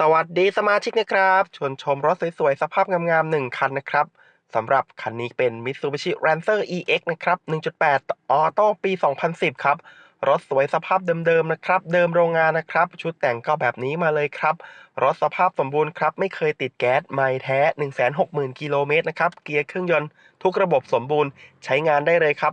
สวัสดีสมาชิกนะครับชวนชมรถสวยๆ สภาพงามๆ 1 คันนะครับสำหรับคันนี้เป็น Mitsubishi Lancer EX นะครับ 1.8 ออโต้ปี 2010 ครับ รถสวยสภาพเดิมๆ นะครับ เดิมโรงงานนะครับ ชุดแต่งก็แบบนี้มาเลยครับ รถสภาพสมบูรณ์ครับ ไม่เคยติดแก๊ส ไม่แท้ 160,000 กิโลเมตรนะครับ เกียร์เครื่องยนต์ทุกระบบสมบูรณ์ ใช้งานได้เลยครับ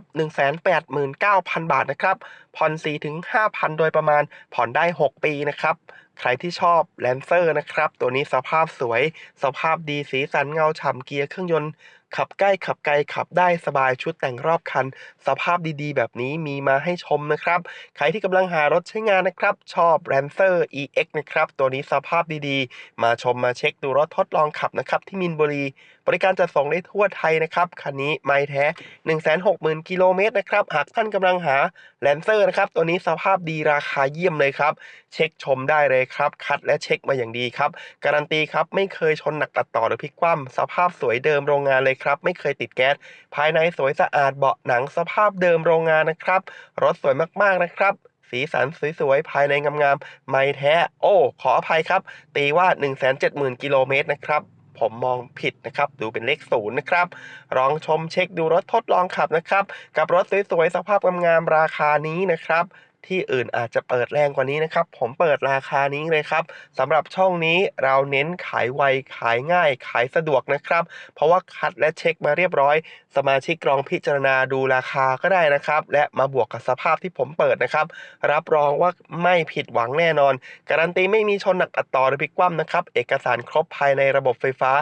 189,000 บาทนะครับผ่อน4ถึง5,000 โดยประมาณ ผ่อนได้ 6 ปีนะครับ ใครที่ชอบแลนเซอร์นะครับ ตัวนี้สภาพสวย สภาพดี สีสันเงาฉ่ำเกียร์เครื่องยนต์ ขับใกล้ขับไกลขับได้สบายชุดแต่งรอบคัน สภาพดีๆ แบบนี้มีมาให้ชมนะครับ ใครที่กำลังหารถใช้งานนะครับ ชอบ Lancer EX นะครับ ตัวนี้สภาพดีๆ มาชมมาเช็คดูรถทดลองขับนะครับ ที่มินบุรี บริการจัดส่งได้ทั่วไทยนะครับ คันนี้ไม่แท้ 160,000 กิโลเมตรนะครับ หากท่านกำลังหา Lancer นะครับ ตัวนี้สภาพดีราคาเยี่ยมเลยครับ เช็คชมได้เลยครับ คัดและเช็คมาอย่างดีครับ การันตีครับ ไม่เคยชนหนักตัดต่อหรือพลิกคว่ำสภาพสวยเดิมโรงงานเลยครับ ไม่เคยติดแก๊ส ภายในสวยสะอาดเบาะหนังสภาพเดิมโรงงานนะครับ รถสวยมากๆนะครับสีสันสวยๆ ภายในงามๆ ไม่แท้ โอ้ ขออภัยครับ ตีว่า 170,000 กิโลเมตรนะครับ ผมมองผิดนะครับ ดูเป็นเลขศูนย์นะครับ ลองชมเช็คดูรถทดลองขับนะครับ กับรถสวยๆสภาพงามๆราคานี้นะครับ ที่อื่นอาจจะเปิดแรงกว่านี้นะครับ ผมเปิดราคานี้เลยครับสำหรับช่องนี้เราเน้นขายไว ขายง่าย ขายสะดวกนะครับ เพราะว่าคัดและเช็คมาเรียบร้อย สมาชิกลองพิจารณาดูราคาก็ได้นะครับ และมาบวกกับสภาพที่ผมเปิดนะครับ รับรองว่าไม่ผิดหวังแน่นอน การันตีไม่มีชนหนักอัดต่อหรือพลิกคว่ำนะครับ เอกสารครบภายในระบบไฟฟ้า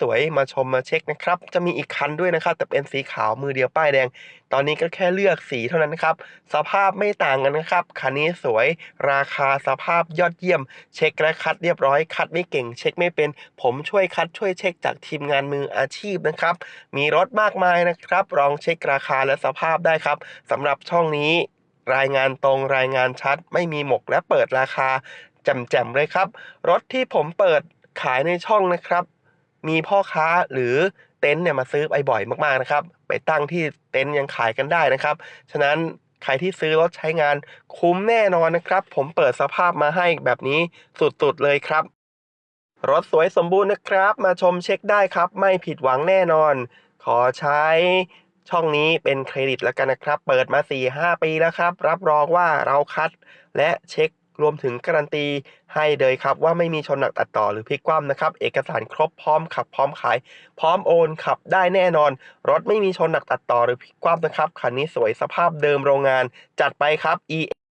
สวยๆ มาชมมาเช็คนะครับ จะมีอีกคันด้วยนะครับ แต่เป็นสีขาวมือเดียวป้ายแดง ตอนนี้ก็แค่เลือกสีเท่านั้นนะครับ สภาพไม่ต่างกันนะครับ คันนี้สวยราคาสภาพยอดเยี่ยม เช็คและคัดเรียบร้อย คัดไม่เก่ง เช็คไม่เป็น ผมช่วยคัดช่วยเช็คจากทีมงานมืออาชีพนะครับ มีรถมากมายนะครับลองเช็คราคาและสภาพได้ครับสำหรับช่องนี้ รายงานตรงรายงานชัด ไม่มีหมกและเปิดราคาแจ่มๆเลยครับ รถที่ผมเปิดขายในช่องนะครับ มีพ่อค้าหรือเต็นท์เนี่ยมาซื้อไปบ่อยมากๆนะครับ ไปตั้งที่เต็นท์ยังขายกันได้นะครับ ฉะนั้น ใครที่ซื้อรถใช้งานคุ้มแน่นอนนะครับ ผมเปิดสภาพมาให้แบบนี้สุดๆเลยครับ รถสวยสมบูรณ์นะครับ มาชมเช็คได้ครับ ไม่ผิดหวังแน่นอน ขอใช้ช่องนี้เป็นเครดิตแล้วกันนะครับ เปิดมา 4-5 ปีแล้วครับ รับรองว่าเราคัดและเช็ค รวมถึงการันตีให้เลยครับว่าไม่มีชนหนักตัดต่อหรือพลิกคว่ำนะครับ เอกสารครบพร้อมขับพร้อมขาย พร้อมโอนขับได้แน่นอน รถไม่มีชนหนักตัดต่อหรือพลิกคว่ำนะครับคันนี้สวยสภาพเดิมโรงงานจัดไปครับ e